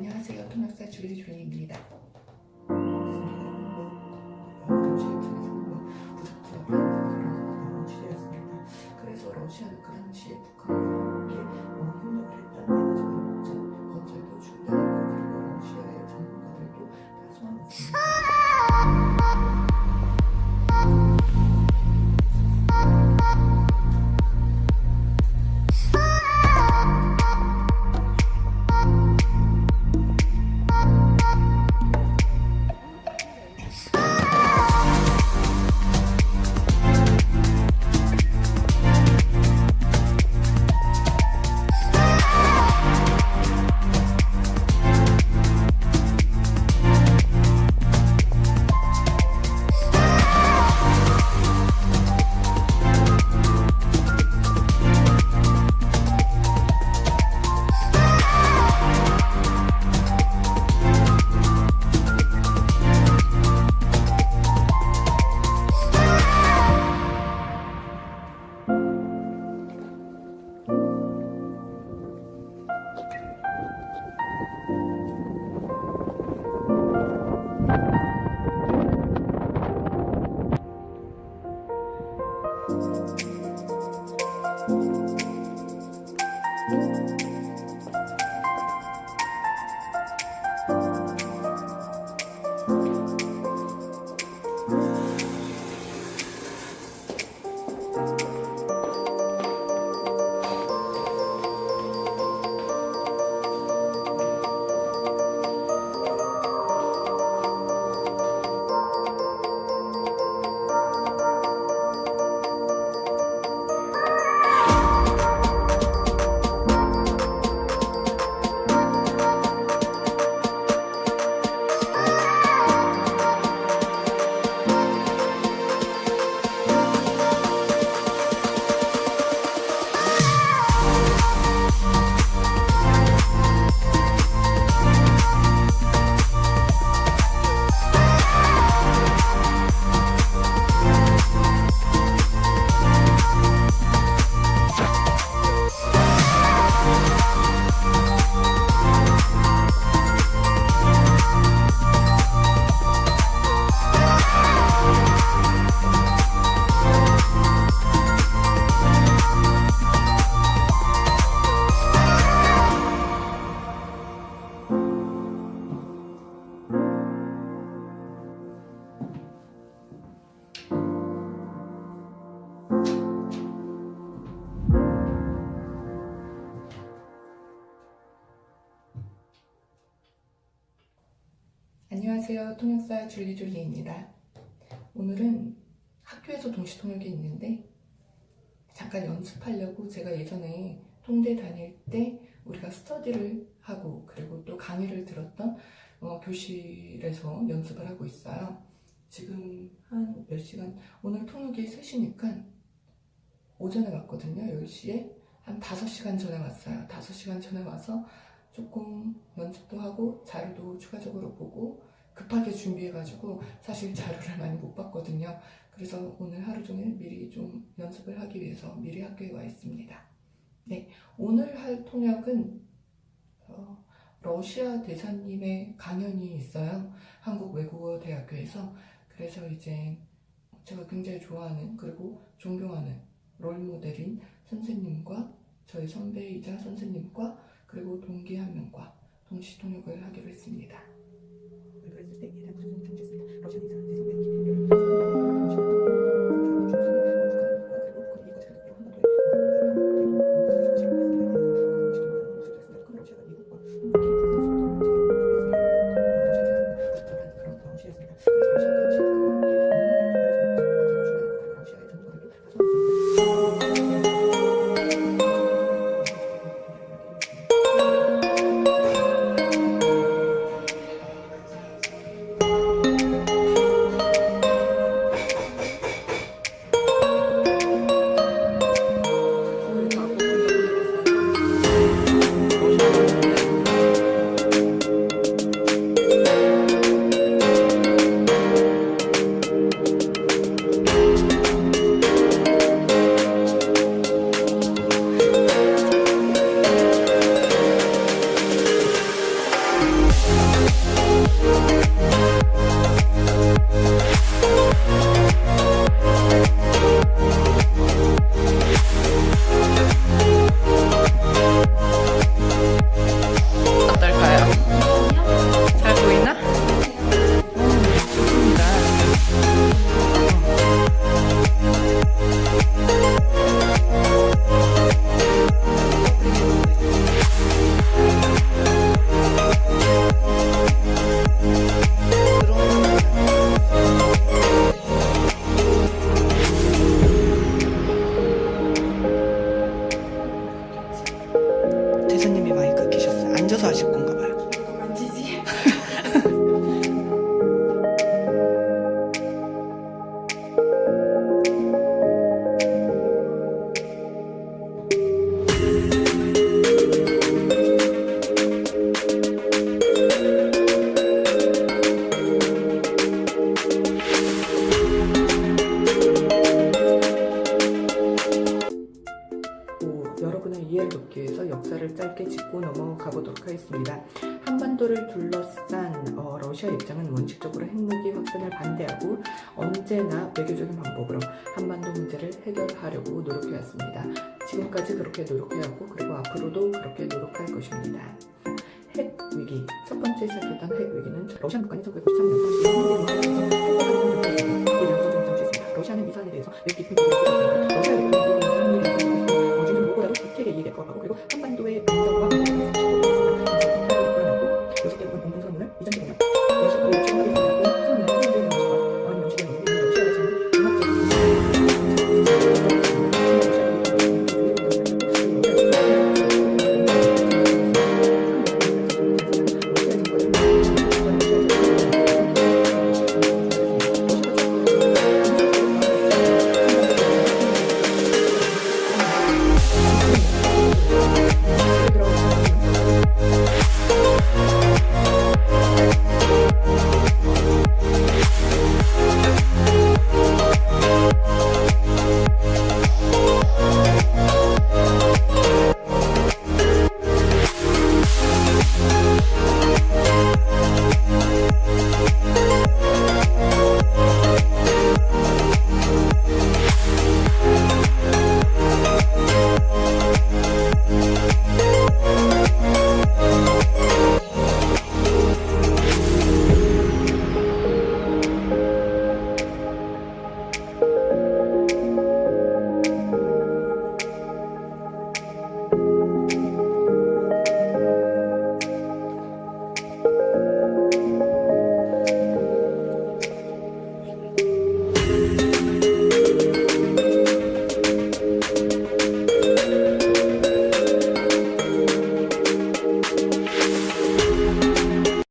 안녕하세요. 통역사 줄리 줄리입니다. 안녕하세요. 통역사 줄리 줄리입니다. 오늘은 학교에서 동시 통역이 있는데 잠깐 연습하려고 제가 예전에 통대 다닐 때 우리가 스터디를 하고 그리고 또 강의를 들었던 어, 교실에서 연습을 하고 있어요. 지금 한 몇 시간 오늘 통역이 3시니까 오전에 왔거든요. 10시에 한 5시간 전에 왔어요. 5시간 전에 와서 조금 연습도 하고 자료도 추가적으로 보고 급하게 준비해가지고 사실 자료를 많이 못 봤거든요. 그래서 오늘 하루 종일 미리 좀 연습을 하기 위해서 미리 학교에 와 있습니다. 네, 오늘 할 통역은 어, 러시아 대사님의 강연이 있어요. 한국 외국어 대학교에서 그래서 이제 제가 굉장히 좋아하는 그리고 존경하는 롤 모델인 선생님과 저희 선배이자 선생님과 그리고 동기 한 명과 동시 통역을 하기로 했습니다. 선생님이 많이 깎이셨어요. 앉아서 하실 건가 봐요. 역사를 짧게 짚고 넘어가 보도록 하겠습니다. 한반도를 둘러싼 어, 러시아 입장은 원칙적으로 핵무기 확산을 반대하고 언제나 외교적인 방법으로 한반도 문제를 해결하려고 노력해왔습니다. 지금까지 그렇게 노력해왔고 그리고 앞으로도 그렇게 노력할 것입니다. 핵 위기 첫 번째 시작했던 핵 위기는 러시아 북한이 1993년 32년